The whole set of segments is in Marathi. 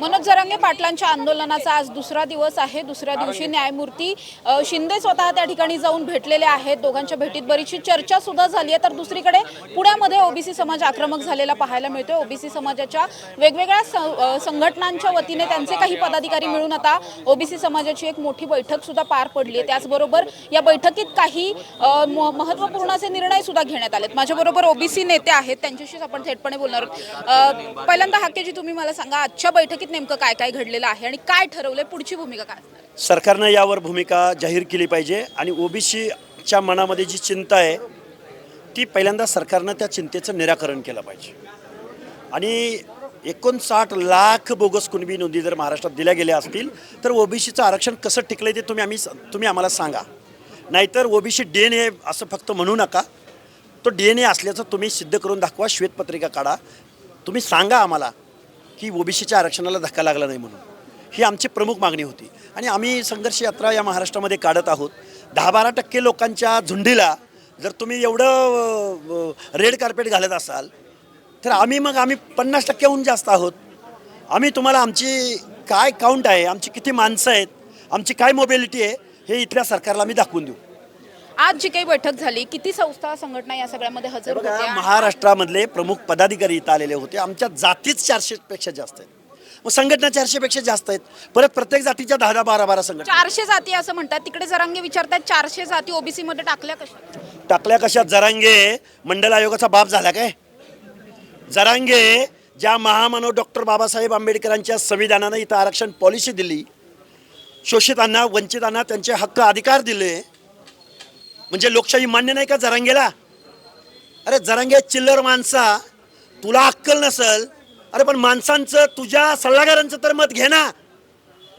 मनोज जरांगे पाटलांच्या आंदोलनाचा आज दुसरा दिवस आहे. दुसऱ्या दिवशी न्यायमूर्ती शिंदे स्वतः त्या ठिकाणी जाऊन भेटलेले आहेत. दोघांच्या भेटीत बरीचशी चर्चा सुद्धा झाली आहे. तर दुसरीकडे पुण्यामध्ये ओबीसी समाज आक्रमक झालेला पाहायला मिळतोय. ओबीसी समाजाच्या वेगवेगळ्या संघटनांच्या वतीने त्यांचे काही पदाधिकारी मिळून आता ओबीसी समाजाची एक मोठी बैठक सुद्धा पार पडली आहे. त्याचबरोबर या बैठकीत काही अ, म- महत्त्वपूर्ण असे निर्णय सुद्धा घेण्यात आलेत. माझ्याबरोबर ओबीसी नेते आहेत. त्यांच्याशीच आपण थेटपणे बोलणार आहोत. पहिल्यांदा हाकेजी तुम्ही मला सांगा आजच्या बैठकीत नेमकं काय काय घडलेलं आहे आणि काय ठरवलंय? पुढची भूमिका काय असणार? आहे? सरकारनं यावर भूमिका जाहीर केली पाहिजे आणि ओबीसीच्या मनामध्ये जी चिंता आहे ती पहिल्यांदा सरकारनं त्या चिंतेचं निराकरण केलं पाहिजे. आणि एकोणसाठ लाख बोगस कुणबी नोंदी जर महाराष्ट्रात दिल्या गेल्या असतील तर ओबीसीचं आरक्षण कसं टिकलं ते तुम्ही आम्ही तुम्ही आम्हाला सांगा. नाहीतर ओबीसी डी एन ए असं फक्त म्हणू नका. तो डी एन ए असल्याचं तुम्ही सिद्ध करून दाखवा श्वेतपत्रिका काढा. तुम्ही सांगा आम्हाला. की ओबीसीच्या आरक्षणाला धक्का लागला नाही म्हणून. ही आमची प्रमुख मागणी होती. आणि आम्ही संघर्ष यात्रा या महाराष्ट्रामध्ये काढत आहोत. दहा बारा टक्के लोकांच्या झुंडीला जर तुम्ही एवढं रेड कार्पेट घालत असाल तर आम्ही मग आम्ही पन्नास टक्क्याहून जास्त आहोत. आम्ही तुम्हाला आमची काय काउंट आहे आमची किती माणसं आहेत आमची काय मोबिलिटी आहे हे इथल्या सरकारला आम्ही दाखवून देऊ. आज जी काही बैठक झाली किती संस्था संघटना या सगळ्यामध्ये हजर होत्या? महाराष्ट्रामधले प्रमुख पदाधिकारी इथं आलेले होते. आमच्या जातीच चारशे पेक्षा जास्त आहेत. मग संघटना चारशे पेक्षा जास्त आहेत. परत प्रत्येक जातीच्या दहा दहा बारा बारा संघटना चारशे जाती असं म्हणतात. तिकडे जरांगे विचारतात चारशे जाती ओबीसी मध्ये टाकल्या कशा? टाकल्या कशा? जरांगे मंडल आयोगाचा बाप झाला काय? जरांगे ज्या महामानव डॉक्टर बाबासाहेब आंबेडकरांच्या संविधानानं इथं आरक्षण पॉलिसी दिली शोषितांना वंचितांना त्यांचे हक्क अधिकार दिले म्हणजे लोकशाही मान्य नाही का जरांगेला? अरे जरांगे चिल्लर माणसा तुला अक्कल नसल? अरे पण माणसांचं तुझ्या सल्लागारांचं तर मत घे ना.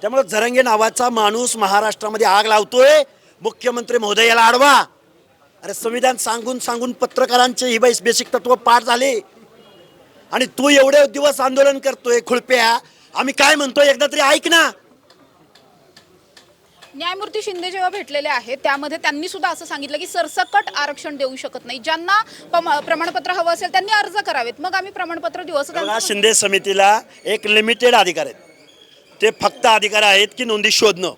त्यामुळे जरांगे नावाचा माणूस महाराष्ट्रामध्ये आग लावतोय. मुख्यमंत्री महोदयाला आडवा. अरे संविधान सांगून सांगून पत्रकारांचे ही बाईस बेसिक तत्व पाठ झाले. आणि तू एवढे दिवस आंदोलन करतोय खुळप्या. आम्ही काय म्हणतोय एकदा तरी ऐक ना. न्यायमूर्ती शिंदे जेव्हा भेटलेले आहेत त्यामध्ये त्यांनी सुद्धा असं सांगितलं की सरसकट आरक्षण देऊ शकत नाही. ज्यांना प्रमाणपत्र हवं असेल त्यांनी अर्ज करावेत. मग आम्ही प्रमाणपत्र देऊ असं शिंदे समितीला एक लिमिटेड अधिकार आहेत. ते फक्त अधिकार आहेत की नोंदी शोधणं.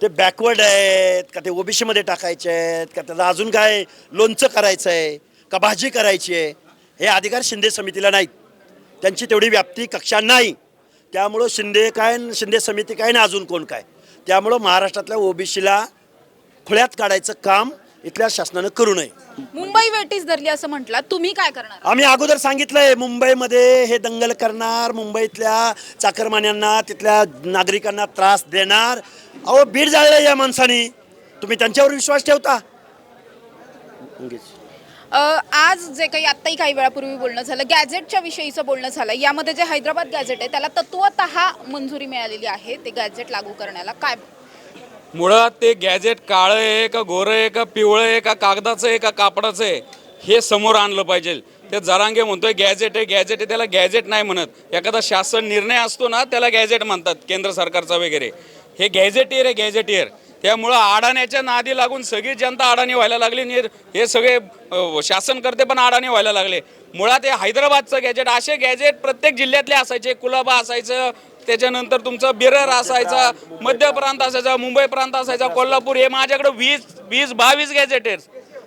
ते बॅकवर्ड आहेत का ते ओबीसीमध्ये टाकायचे आहेत का त्याला अजून काय लोणचं करायचं आहे का भाजी करायची आहे हे अधिकार शिंदे समितीला नाहीत. त्यांची तेवढी व्याप्ती कक्षा नाही. त्यामुळं शिंदे काय शिंदे समिती काय ना अजून कोण काय? त्यामुळं महाराष्ट्रातल्या ओबीसीला खुळ्यात काढायचं काम इथल्या शासनानं करू नये. मुंबई वेटीस धरली असं म्हटलं तुम्ही काय करणार? आम्ही अगोदर सांगितलंय मुंबईमध्ये हे दंगल करणार मुंबईतल्या चाकरमान्यांना तिथल्या नागरिकांना त्रास देणार. अहो बीड जाळलं या माणसाने. तुम्ही त्यांच्यावर विश्वास ठेवता. आज जे काही आत्ताही काही वेळापूर्वी बोलणं झालं गॅझेटच्या विषयीचं बोलणं झालं यामध्ये जे हैदराबाद गॅझेट आहे त्याला तत्वत मंजुरी मिळालेली आहे ते गॅझेट लागू करण्याला. काय? मुळात ते गॅजेट काळं आहे का गोरं आहे का पिवळं आहे का कागदाचं आहे का कापडाचं आहे हे समोर आणलं पाहिजे. ते जरांगे म्हणतोय गॅजेट आहे गॅजेट आहे त्याला गॅजेट नाही म्हणत. एखादा शासन निर्णय असतो ना त्याला गॅजेट म्हणतात केंद्र सरकारचा वगैरे. हे गॅजेटियर आहे गॅजेटियर त्यामुळं अडाण्याच्या नादी लागून सगळी जनता अडाणी व्हायला लागली आणि हे सगळे शासनकर्ते पण अडाणी व्हायला लागले. मुळात हे हैदराबादचं गॅजेट असे गॅजेट प्रत्येक जिल्ह्यातले असायचे. कुलाबा असायचं त्याच्यानंतर तुमचं बिरर असायचा मध्य प्रांत असायचा मुंबई प्रांत असायचा कोल्हापूर हे माझ्याकडे वीस वीस बावीस गॅजेट आहेत.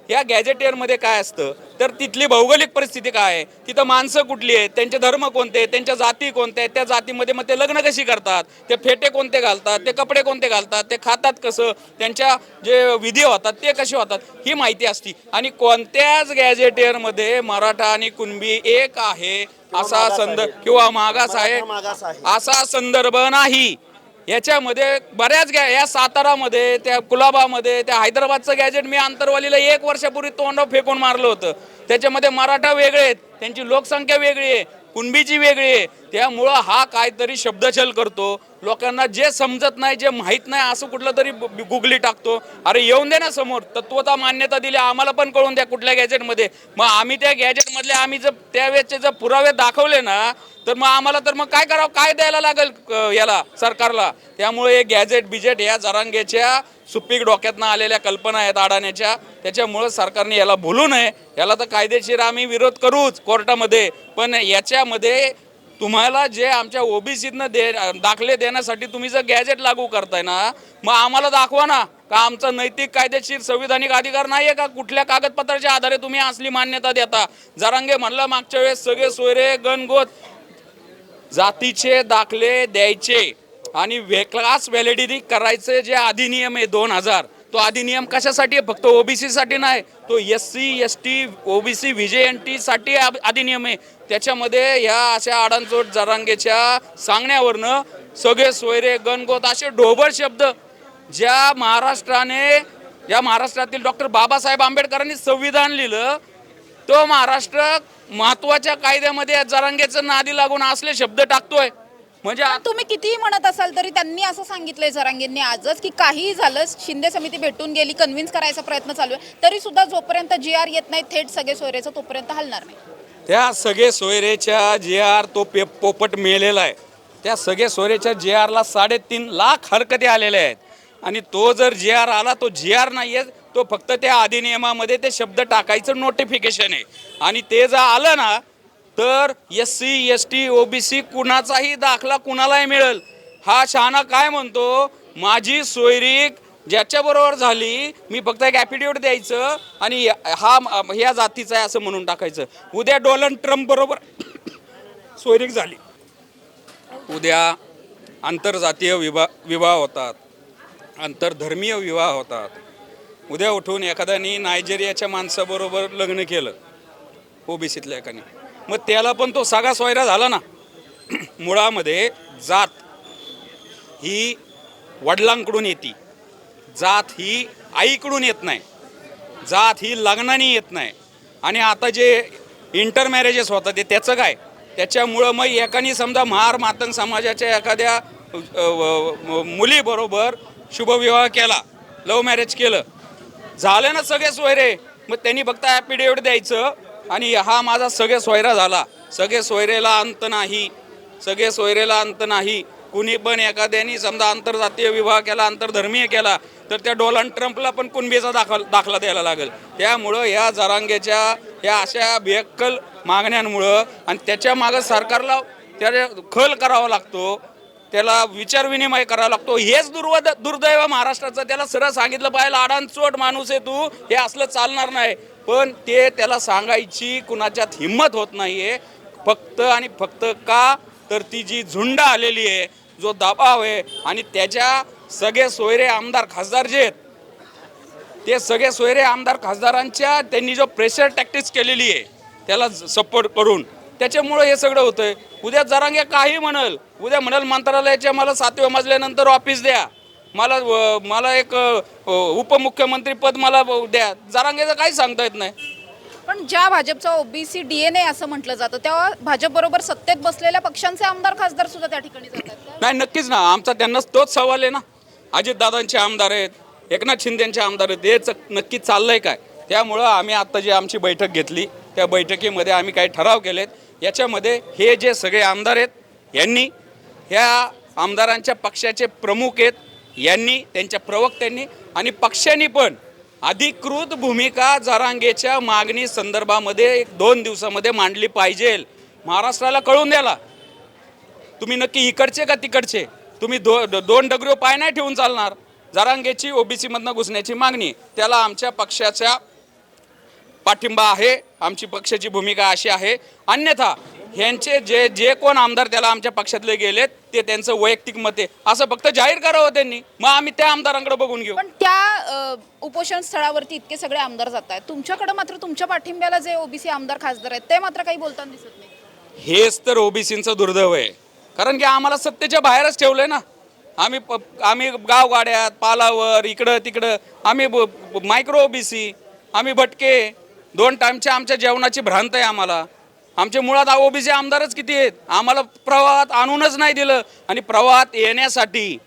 या गॅजेटियरमध्ये काय असतं? तर तिथली भौगोलिक परिस्थिती काय आहे? तिथं माणसं कुठली आहेत? त्यांचे धर्म कोणते? त्यांच्या जाती कोणत्या आहेत? त्या जातीमध्ये मग ते लग्न कशी करतात? ते फेटे कोणते घालतात? ते कपडे कोणते घालतात? ते खातात कसं? त्यांच्या जे विधी होतात ते कसे होतात? ही माहिती असती. आणि कोणत्याच गॅजेटियरमध्ये मराठा आणि कुणबी एक आहे असा संदर्भ. किंवा मागास आहे. असा संदर्भ नाही. याच्यामध्ये बऱ्याच गॅ या सातारामध्ये त्या कुलाबामध्ये त्या हैदराबादचं गॅजेट मी आंतरवालीला एक वर्षापूर्वी तोंड फेकून मारलं होतं. त्याच्यामध्ये मराठा वेगळे आहेत त्यांची लोकसंख्या वेगळी आहे कुणबीची वेगळी आहे. त्यामुळं हा काहीतरी शब्दछल करतो. लोकांना जे समजत नाही जे माहीत नाही असं कुठलं तरी गुगली टाकतो. अरे येऊन दे ना समोर. तत्वता मान्यता दिली आम्हाला पण कळून द्या कुठल्या गॅजेटमध्ये मग आम्ही त्या गॅजेटमधले आम्ही जर त्यावेळेचे जर पुरावे दाखवले ना तर मग आम्हाला तर मग काय करावं काय द्यायला लागेल याला सरकारला? त्यामुळे हे गॅजेट बिजेट या जरांगेच्या सुपीक डोक्यातनं आलेल्या कल्पना आहेत अडाण्याच्या. त्याच्यामुळं सरकारने याला भुलू नये. याला तर कायदेशीर आम्ही विरोध करूच कोर्टामध्ये. पण याच्यामध्ये तुम्हाला जे आमच्या ओबीसीतनं दे दाखले देण्यासाठी तुम्ही जर गॅजेट लागू करताय ना मग आम्हाला दाखवा ना का आमचा नैतिक कायदेशीर संविधानिक अधिकार नाही आहे का? कुठल्या कागदपत्राच्या आधारे तुम्ही असली मान्यता देता? जरांगे म्हणलं मागच्या वेळेस सगळे सोयरे गणगोत जातीचे दाखले द्यायचे आणि क्लास व्हॅलिडिटी करायचे जे अधिनियम आहे दोन हजार. तो अधिनियम कशासाठी आहे? फक्त ओबीसी साठी नाही तो S C S T OBC VJ एनसाठी अधिनियम आहे. त्याच्यामध्ये ह्या अशा आडांचोट जरांगेच्या सांगण्यावरनं सगळे सोयरे गणगोत असे ढोबळ शब्द ज्या महाराष्ट्राने या महाराष्ट्रातील डॉक्टर बाबासाहेब आंबेडकरांनी संविधान लिहिलं तो महाराष्ट्र महत्त्वाच्या कायद्यामध्ये जरांगेचं नादी लागून असले शब्द टाकतोय. म्हणजे तुम्ही कितीही म्हणत असाल तरी त्यांनी असं सांगितलंय जरांगेंनी आजच की काहीही झालं शिंदे समिती भेटून गेली कन्व्हिन्स करायचा प्रयत्न चालू आहे तरी सुद्धा जोपर्यंत जी आर येत नाही थेट सगळे सोयरेचं तोपर्यंत हलणार नाही. त्या सगळे सोयरेच्या जे आर तो पे पोपट मेलेला आहे. त्या सगळे सोयरेच्या जे आरला साडेतीन लाख हरकती आलेल्या आहेत. आणि तो जर जे आर आला तो जे आर नाही आहे तो फक्त त्या अधिनियमामध्ये ते शब्द टाकायचं नोटिफिकेशन आहे. आणि ते जर आलं ना तर S C S T OBC कुणाचाही दाखला कुणालाही मिळेल. हा शहाणा काय म्हणतो? माझी सोयरीक ज्याच्याबरोबर झाली मी फक्त एक ॲफिडेविट द्यायचं आणि हा ह्या जातीचा आहे असं म्हणून टाकायचं. उद्या डोनाल्ड ट्रम्प बरोबर सोयरीक झाली. उद्या आंतरजातीय विवा विवाह होतात. आंतरधर्मीय विवाह होतात. उद्या उठून एखाद्यानी नायजेरियाच्या माणसाबरोबर लग्न केलं. ओबीसीतल्या एकाने. मग त्याला पण तो सागा सोयरा झाला ना. मुळामध्ये जात ही वडिलांकडून येते. जात ही आईकडून येत नाही. जात ही लग्नाने येत नाही. आणि आता जे इंटर मॅरेजेस होतात ते त्याचं काय? त्याच्यामुळं मग एकाने समजा महार मातंग समाजाच्या एखाद्या मुलीबरोबर शुभविवाह केला लव्ह मॅरेज केलं. झालं ना सगळे सोयरे. मग त्यांनी फक्त ॲफिडेविट द्यायचं. आणि हा माझा सगळे सोयरा झाला. सगळे सोयरेला अंत नाही. सगळे सोयरेला अंत नाही. कुणी पण एखाद्याने समजा आंतरजातीय विवाह केला आंतरधर्मीय केला तर त्या डोनाल्ड ट्रम्पला पण कुणबीचा दाखल दाखला द्यायला लागेल. त्यामुळं ह्या जरांगेच्या या अशा बेअक्कल मागण्यांमुळं आणि त्याच्या मागं सरकारला त्याला खल करावा लागतो. त्याला विचारविनिमय करावा लागतो. हेच दुर्वद दुर्दैव महाराष्ट्राचं. त्याला सरळ सांगितलं पाहिजे आडांचोट माणूस आहे तू. हे असलं चालणार नाही. पण ते त्याला सांगायची कुणाच्यात हिंमत होत नाहीये. फक्त आणि फक्त का? तर ती जी झुंड आलेली आहे जो दबाव आहे आणि त्याच्या सगळे सोयरे आमदार खासदार जे आहेत ते सगळे सोयरे आमदार खासदारांच्या त्यांनी जो प्रेशर टॅक्टिस केलेली आहे त्याला सपोर्ट करून. त्याच्यामुळं हे सगळं होतंय. उद्या जरांगे काही म्हणल उद्या म्हणाल मंत्रालयाच्या मला सातव्या मजल्यानंतर ऑफिस द्या. मला मला एक उपमुख्यमंत्री पद मला द्या. जरांगेचं काही सांगता येत नाही. पण ज्या भाजपचा ओबीसी डीएनए असं म्हटलं जातं तेव्हा भाजप बरोबर सत्तेत बसलेल्या पक्षांचे आमदार खासदार सुद्धा त्या ठिकाणी जातात नाही नक्कीच ना. आमचा त्यांनाच तोच सवाल आहे ना. अजितदादांचे आमदार आहेत एकनाथ शिंदेचे आमदार आहेत. हेच नक्की चाललंय काय? त्यामुळं आम्ही आत्ता जी आमची बैठक घेतली त्या बैठकीमध्ये आम्ही काही ठराव केलेत. याच्यामध्ये हे जे सगळे आमदार आहेत यांनी ह्या आमदारांच्या पक्षाचे प्रमुख आहेत यांनी त्यांच्या प्रवक्त्यांनी आणि पक्षांनी पण अधिकृत भूमिका जरांगेच्या मागणी संदर्भामध्ये एक दोन दिवसामध्ये मांडली पाहिजे. महाराष्ट्राला कळून द्याला तुम्ही नक्की इकडचे का तिकडचे? तुम्ही दो दोन डगरो पाय नाही ठेवून चालणार. जरांगेची ओबीसीमधनं घुसण्याची मागणी. त्याला आमच्या पक्षाच्या पाठिंबा आहे. आमची पक्षाची भूमिका अशी आहे. अन्यथा ह्यांचे जे जे कोण आमदार त्याला आमच्या पक्षातले गेलेत ते त्यांचं वैयक्तिक मत आहे. असं फक्त जाहीर करावं त्यांनी. मग आम्ही त्या आमदारांकडे बघून घेऊ. पण त्या अ, उपोषण स्थळावरती इतके सगळे आमदार जात आहेत तुमच्याकडे मात्र तुमच्या पाठिंब्याला जे ओबीसी आमदार खासदार आहेत ते मात्र काही बोलताना दिसत नाही. हेच तर ओबीसीचं दुर्दैव आहे. कारण की आम्हाला सत्तेच्या बाहेरच ठेवलंय ना. आम्ही प आम्ही गावगाड्यात पालावर इकडं तिकडं आम्ही मायक्रो ओबीसी आम्ही भटके. दोन टाईमच्या आमच्या जेवणाची भ्रांत आहे आम्हाला. आमचे मुळात ओबीसी आमदारच किती आहेत? आम्हाला प्रवाहात आणूनच नाही दिलं. आणि प्रवाहात येण्यासाठी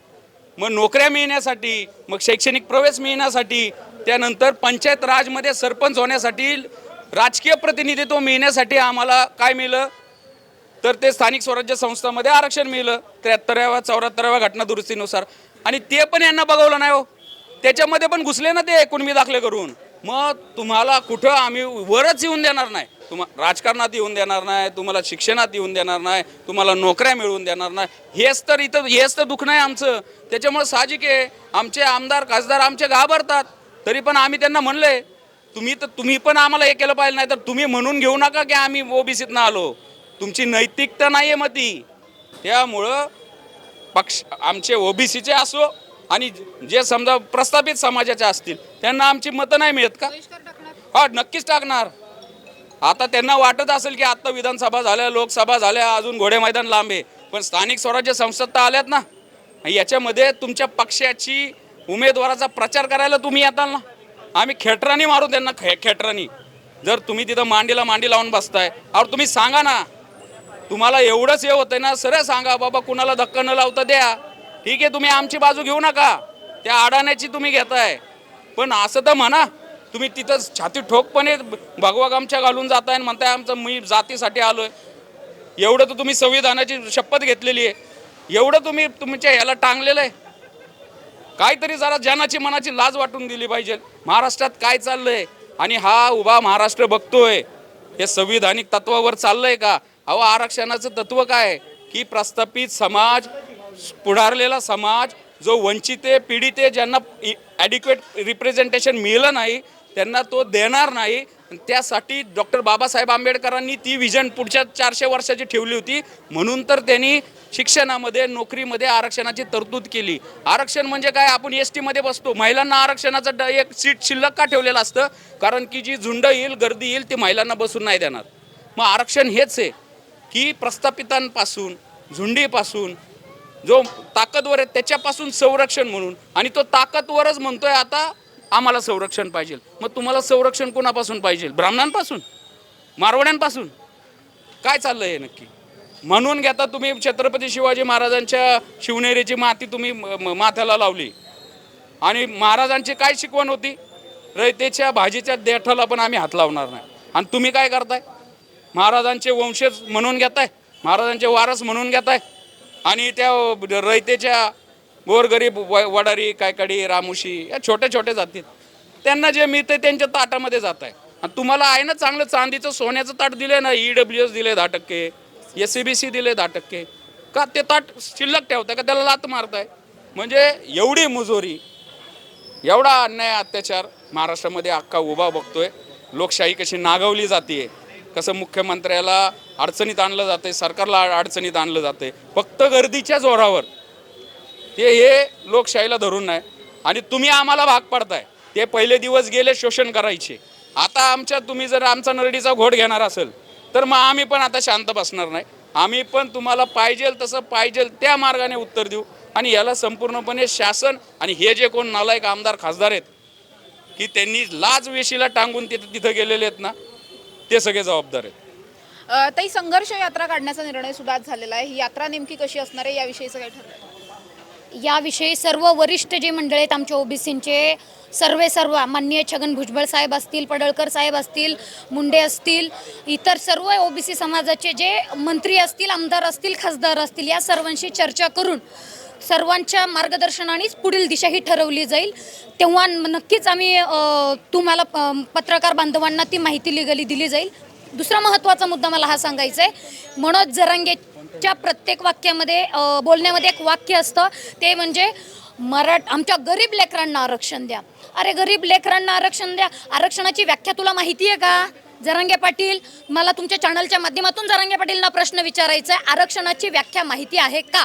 मग नोकऱ्या मिळण्यासाठी मग शैक्षणिक प्रवेश मिळण्यासाठी त्यानंतर पंचायत राजमध्ये सरपंच होण्यासाठी राजकीय प्रतिनिधित्व मिळण्यासाठी आम्हाला काय मिळलं? तर ते स्थानिक स्वराज्य संस्थामध्ये आरक्षण मिळलं. त्र्याहत्तराव्या चौऱ्याहत्तराव्या घटना दुरुस्तीनुसार. आणि ते पण यांना बघवलं नाही हो. त्याच्यामध्ये पण घुसले ना ते कुणबी दाखले करून. मग तुम्हाला कुठं आम्ही वरच येऊन देणार नाही. तुम्हा राजकारणात येऊन देणार नाही तुम्हाला शिक्षणात येऊन देणार नाही तुम्हाला नोकऱ्या मिळवून देणार नाही. हेच तर इथं हेच तर दुःख नाही आमचं. त्याच्यामुळे साहजिक आहे. आमचे आमदार खासदार आमचे घाबरतात. तरी पण आम्ही त्यांना म्हणले तुम्ही तर तुम्ही पण आम्हाला हे केलं पाहिजे नाही तर तुम्ही म्हणून घेऊ नका की आम्ही ओबीसीतनं आलो. तुमची नैतिकता नाही आहे मग ती त्यामुळं पक्ष आमचे ओबीसीचे असो आणि जे समजा प्रस्थापित समाजाचे असतील त्यांना आमची मतं नाही मिळत का? हा नक्कीच टाकणार. आता त्यांना वाटत असेल की आत्ता विधानसभा झाल्या लोकसभा झाल्या अजून घोडे मैदान लांब आहे. पण स्थानिक स्वराज्य संस्था तर आल्यात ना. याच्यामध्ये तुमच्या पक्षाची उमेदवाराचा प्रचार करायला तुम्ही येताल ना. आम्ही खेटरानी मारू त्यांना खे खेटरानी. जर तुम्ही तिथं मांडीला मांडी लावून बसताय. और तुम्ही सांगा ना. तुम्हाला एवढंच हे होतंय ना सरळ सांगा बाबा कुणाला धक्का न लावता द्या. ठीक आहे तुम्ही आमची बाजू घेऊ नका. त्या अडाण्याची तुम्ही घेताय. पण असं तर म्हणा तुम्ही तिथं छाती ठोकपणे भगवा गामच्या घालून जाताय आणि म्हणताय आमचं मी जातीसाठी आलोय. एवढं तर तुम्ही संविधानाची शपथ घेतलेली आहे. एवढं तुम्ही तुमच्या याला टांगलेलं आहे. काहीतरी जरा जनाची मनाची लाज वाटून दिली पाहिजे. महाराष्ट्रात काय चाललंय? आणि हा उभा महाराष्ट्र बघतोय. हे संविधानिक तत्वावर चाललंय का? अहो आरक्षणाचं तत्व काय? आहे? की प्रस्थापित समाज पुढारलेला समाज जो वंचित आहे पीडित आहे ज्यांना ॲडिक्वेट रिप्रेझेंटेशन मिळलं नाही त्यांना तो देणार नाही. त्यासाठी डॉक्टर बाबासाहेब आंबेडकरांनी ती विजन पुढच्या चारशे वर्षाची ठेवली होती. म्हणून तर त्यांनी शिक्षणामध्ये नोकरीमध्ये आरक्षणाची तरतूद केली. आरक्षण म्हणजे काय? आपण एस टीमध्ये बसतो. महिलांना आरक्षणाचं ड- एक सीट शिल्लक का ठेवलेलं असतं? कारण की जी झुंड येईल गर्दी येईल ती महिलांना बसून नाही देणार. मग आरक्षण हेच आहे की प्रस्थापितांपासून झुंडीपासून जो ताकदवर आहे त्याच्यापासून संरक्षण म्हणून. आणि तो ताकदवरच म्हणतोय आता आम्हाला संरक्षण पाहिजे. मग तुम्हाला संरक्षण कोणापासून पाहिजे? ब्राह्मणांपासून? मारवाड्यांपासून? काय चाललं आहे नक्की? म्हणून घेता तुम्ही छत्रपती शिवाजी महाराजांच्या शिवनेरीची माती तुम्ही म- म- माथ्याला लावली. आणि महाराजांची काय शिकवण होती? रयतेच्या भाजीच्या देठाला पण आम्ही हात लावणार नाही. आणि तुम्ही काय करताय? महाराजांचे वंशज म्हणून घेताय? महाराजांचे वारस म्हणून घेताय? आणि त्या रयतेच्या गोरगरीब व- वडारी कायकडी रामुशी या छोट्या छोट्या जातीत. त्यांना जे मिळते त्यांच्या ताटामध्ये जात आहे आणि तुम्हाला आहे ना चांगलं चांदीचं सोन्याचं ताट दिले ना ई डब्ल्यू एस दिले दहा टक्के एस सी बी सी दिले दहा टक्के का ते ताट शिल्लक ठेवताय का त्याला लात मारताय? म्हणजे एवढी मुजोरी एवढा अन्याय अत्याचार महाराष्ट्रामध्ये अख्खा उभा बघतोय. लोकशाही कशी नागवली जाते कसं मुख्यमंत्र्याला अडचणीत आणलं जाते सरकारला अडचणीत आणलं जाते फक्त गर्दीच्या जोरावर. ते हे लोकशाहीला धरून नाही. आणि तुम्ही आम्हाला भाग पडताय. ते पहिले दिवस गेले शोषण करायचे. आता आमच्या तुम्ही जर आमचा नरडीचा घोट घेणार असेल तर मग आम्ही पण आता शांत बसणार नाही. आम्ही पण तुम्हाला पाहिजे तसं पाहिजे त्या मार्गाने उत्तर देऊ. आणि याला संपूर्णपणे शासन आणि हे जे कोण नालायक आमदार खासदार आहेत की त्यांनी लाज वेशीला टांगून तिथं तिथं गेलेले आहेत ना ते सगळे जबाबदार आहेत. ताई संघर्ष यात्रा काढण्याचा निर्णय सुद्धा आज झालेला आहे. ही यात्रा नेमकी कशी असणार आहे याविषयीचं काय ठरलं. याविषयी सर्व वरिष्ठ जे मंडळ आहेत आमच्या ओबीसींचे सर्वे सर्व माननीय छगन भुजबळ साहेब असतील पडळकर साहेब असतील मुंडे असतील इतर सर्व ओबीसी समाजाचे जे मंत्री असतील आमदार असतील खासदार असतील या सर्वांशी चर्चा करून सर्वांच्या मार्गदर्शनानेच पुढील दिशा ही ठरवली जाईल. तेव्हा नक्कीच आम्ही तुम्हाला पत्रकार बांधवांना ती माहिती लिगली दिली जाईल. दुसरा महत्त्वाचा मुद्दा मला हा सांगायचा आहे. मनोज च्या प्रत्येक वाक्यामध्ये बोलण्यामध्ये एक वाक्य असतं. ते म्हणजे मराठ आमच्या गरीब लेकरांना आरक्षण द्या. अरे गरीब लेकरांना आरक्षण द्या. आरक्षणाची व्याख्या तुला माहिती आहे का? जरांगे पाटील मला तुमच्या चॅनलच्या माध्यमातून जरांगे पाटीलना प्रश्न विचारायचा आहे आरक्षणाची व्याख्या माहिती आहे का?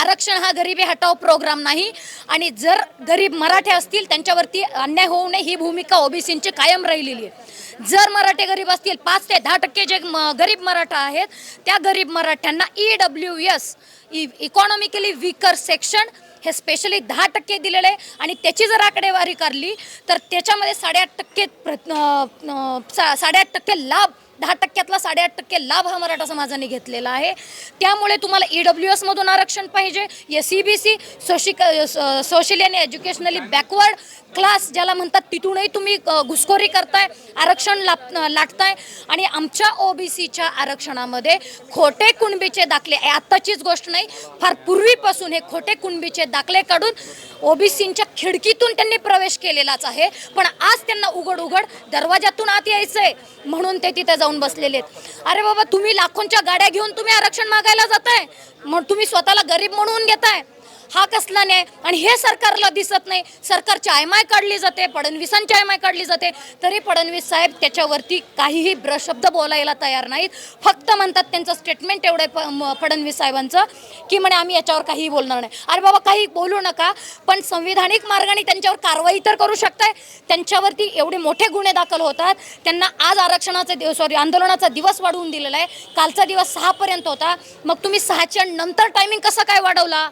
आरक्षण हा गरिबी हटाव प्रोग्राम नाही. आणि जर गरीब मराठे असतील त्यांच्यावरती अन्याय होऊ नये ही भूमिका ओबीसींची कायम राहिलेली आहे. जर मराठे गरीब असतील पाच ते दहा टक्के जे म- गरीब मराठा आहेत त्या गरीब मराठ्यांना E W S economically weaker section हे स्पेशली दहा टक्के दिलेले आहे. आणि त्याची जर आकडेवारी करली तर त्याच्यामध्ये साडेआठ टक्के प्र- साडेआठ टक्के लाभ दहा टक्क्यातला साडेआठ टक्के लाभ हा मराठा समाजाने घेतलेला आहे. त्यामुळे तुम्हाला ई डब्ल्यू एसमधून आरक्षण पाहिजे. एस सी बी सी सोशिक सोशली आणि एज्युकेशनली बॅकवर्ड क्लास ज्याला म्हणतात तिथूनही तुम्ही घुसखोरी करताय आरक्षण लाप लाटताय. आणि आमच्या ओबीसीच्या आरक्षणामध्ये खोटे कुणबीचे दाखले हे आत्ताचीच गोष्ट नाही फार पूर्वीपासून हे खोटे कुणबीचे दाखले काढून ओबीसींच्या खिडकीतून त्यांनी प्रवेश केलेलाच आहे. पण आज त्यांना उघड उघड दरवाजातून आत यायचंय म्हणून ते तिथे जाऊन बसलेले आहेत. अरे बाबा तुम्ही लाखोंच्या गाड्या घेऊन तुम्ही आरक्षण मागायला जाताय? मग तुम्ही स्वतःला गरीब म्हणून घेताय? हा कसला न्याय? आणि हे सरकारला दिसत नाही. सरकारची आयमाय काढली जाते फडणवीसांची आयमाय काढली जाते. तरी फडणवीस साहेब त्याच्यावरती काहीही ब्र शब्द बोलायला तयार नाहीत. फक्त म्हणतात त्यांचं स्टेटमेंट एवढं प- म- फडणवीस साहेबांचं की म्हणे आम्ही याच्यावर काहीही बोलणार नाही. अरे बाबा काही बोलू नका पण संविधानिक मार्गाने त्यांच्यावर कारवाई तर करू शकताय. त्यांच्यावरती एवढे मोठे गुन्हे दाखल होतात. त्यांना आज आरक्षणाचा दिवस सॉरी आंदोलनाचा दिवस वाढवून दिलेला आहे. कालचा दिवस सहापर्यंत होता. मग तुम्ही सहाच्या नंतर टायमिंग कसं काय वाढवला?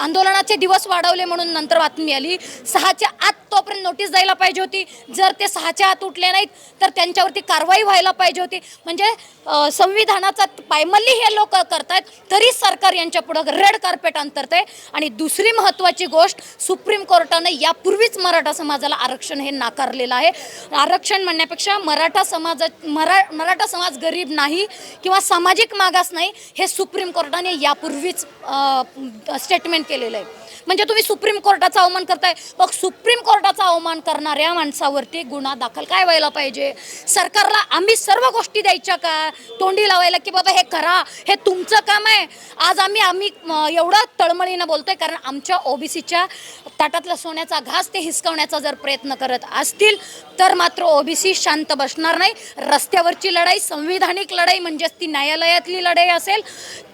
आंदोलनाचे दिवस वाढवले म्हणून नंतर बातमी आली. सहाच्या आत तोपर्यंत नोटीस द्यायला पाहिजे होती. जर ते सहाच्या आत उठले नाहीत तर त्यांच्यावरती कारवाई व्हायला पाहिजे होती. म्हणजे संविधानाचा पायमल्ली हे लोक करतायत तरी सरकार यांच्या पुढं रेड कार्पेट अंतरते आणि दुसरी महत्त्वाची गोष्ट सुप्रीम कोर्टानं यापूर्वीच मराठा समाजाला आरक्षण हे नाकारलेलं आहे. आरक्षण म्हणण्यापेक्षा मराठा समाजा मरा मराठा समाज गरीब नाही किंवा सामाजिक मागास नाही हे सुप्रीम कोर्टाने यापूर्वीच स्टेटमेंट केलेलं आहे. म्हणजे तुम्ही सुप्रीम कोर्टाचा अवमान करताय. मग सुप्रीम कोर्टाचा अवमान करणाऱ्या माणसावरती गुन्हा दाखल काय व्हायला पाहिजे? सरकारला आम्ही सर्व गोष्टी द्यायच्या का? तोंडी लावायला की बाबा हे करा हे तुमचं काम आहे. आज आम्ही आम्ही एवढं तळमळीनं बोलतोय कारण आमच्या ओबीसीच्या ताटातला सोन्याचा घास ते हिसकवण्याचा जर प्रयत्न करत असतील तर मात्र ओबीसी शांत बसणार नाही. रस्त्यावरची लढाई संविधानिक लढाई म्हणजेच ती न्यायालयातली लढाई असेल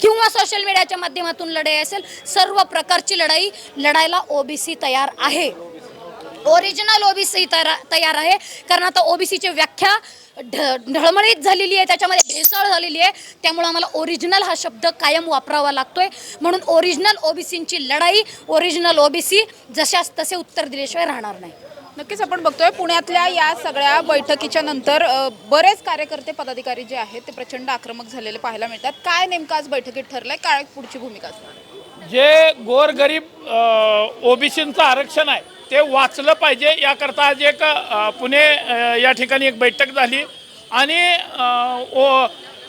किंवा सोशल मीडियाच्या माध्यमातून लढाई असेल सर्व प्रकारची लढाई लढायला ओबीसी तयार आहे. ओरिजिनल ओबीसी तयार आहे. कारण आता ओबीसीची व्याख्या ढ ढळमळीत झालेली आहे. त्याच्यामध्ये भेसळ झालेली आहे. त्यामुळे आम्हाला ओरिजिनल हा शब्द कायम वापरावा लागतोय. म्हणून ओरिजिनल ओबीसींची लढाई ओरिजिनल ओबीसी जशास तसे उत्तर दिल्याशिवाय राहणार नाही. नक्कीच आपण बघतोय पुण्यातल्या या सगळ्या बैठकीच्या नंतर बरेच कार्यकर्ते पदाधिकारी जे आहेत ते प्रचंड आक्रमक झालेले पाहायला मिळतात. काय नेमकं आज बैठकीत ठरलंय? काय पुढची भूमिका असणार? जे गोरगरीब ओबीसींचं आरक्षण आहे ते वाचलं पाहिजे. याकरता आज एक पुणे या ठिकाणी एक बैठक झाली. आणि ओ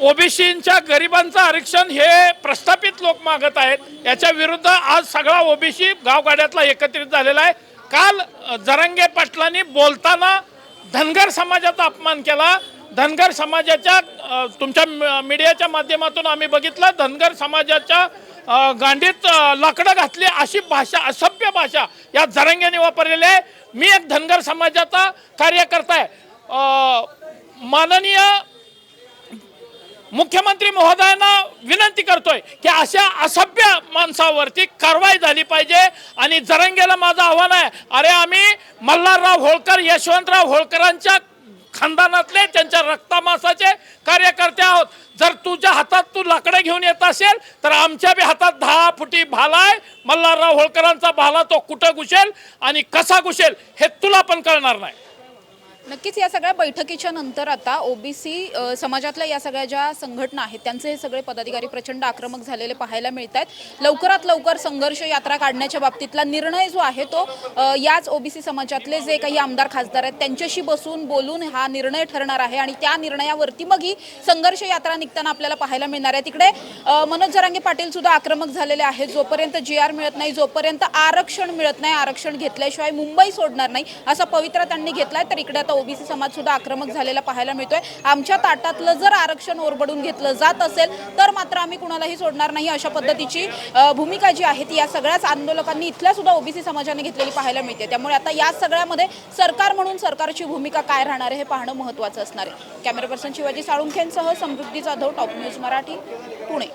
ओबीसींच्या गरिबांचं आरक्षण हे प्रस्थापित लोक मागत आहेत. याच्या विरुद्ध आज सगळा ओबीसी गावगाड्यातला एकत्रित झालेला आहे. काल जरंगे पाटलांनी बोलताना धनगर समाजाचा अपमान केला. धनगर समाजाच्या तुमच्या मीडियाच्या माध्यमातून आम्ही बघितलं धनगर समाजाच्या गांडीत लाकडं घातली अशी भाषा असभ्य भाषा या जरंग्याने वापरलेली आहे. मी एक धनगर समाजाचा कार्यकर्ता आहे. माननीय मुख्यमंत्री महोदयांना विनंती करतोय की अशा असभ्य माणसावरती कारवाई झाली पाहिजे आणि जरंगेला माझं आव्हान आहे. अरे आम्ही मल्हारराव होळकर यशवंतराव होळकरांच्या खानदानातले त्यांच्या रक्तामासाचे कार्यकर्ते आहोत. जर तुझ्या हातात तू लाकडं घेऊन येत असेल तर आमच्या बी हातात दहा फुटी भाला आहे. मल्हारराव होळकरांचा भाला तो कुठं घुसेल आणि कसा घुसेल हे तुला पण कळणार नाही. नक्कीच या सगळ्या बैठकीच्या नंतर आता ओबीसी समाजातल्या या सगळ्या ज्या संघटना आहेत त्यांचे हे सगळे पदाधिकारी प्रचंड आक्रमक झालेले पाहायला मिळत आहेत लवकरात लवकर संघर्ष यात्रा काढण्याच्या बाबतीतला निर्णय जो आहे तो याच ओबीसी समाजातले जे काही आमदार खासदार आहेत त्यांच्याशी बसून बोलून हा निर्णय ठरणार आहे आणि त्या निर्णयावरती मग ही संघर्ष यात्रा निघताना आपल्याला पाहायला मिळणार आहे. तिकडे मनोज जरांगे पाटील सुद्धा आक्रमक झालेले आहेत. जोपर्यंत जी आर मिळत नाही जोपर्यंत आरक्षण मिळत नाही आरक्षण घेतल्याशिवाय मुंबई सोडणार नाही असा पवित्रा त्यांनी घेतलाय. तर इकडे आता ओबीसी समाज सुद्धा आक्रमक झालेला पाहायला मिळतोय. आमच्या ताटातलं जर आरक्षण ओरबडून घेतलं जात असेल तर मात्र आम्ही कुणालाही सोडणार नाही अशा पद्धतीची भूमिका जी आहे ती या सगळ्याच आंदोलकांनी इथल्या सुद्धा ओबीसी समाजाने घेतलेली पाहायला मिळते. त्यामुळे आता या सगळ्यामध्ये सरकार म्हणून सरकारची भूमिका काय राहणार आहे हे पाहणं महत्त्वाचं असणार आहे. कॅमेरा पर्सन शिवाजी साळुंखेंसह समृद्धी जाधव टॉप न्यूज मराठी पुणे.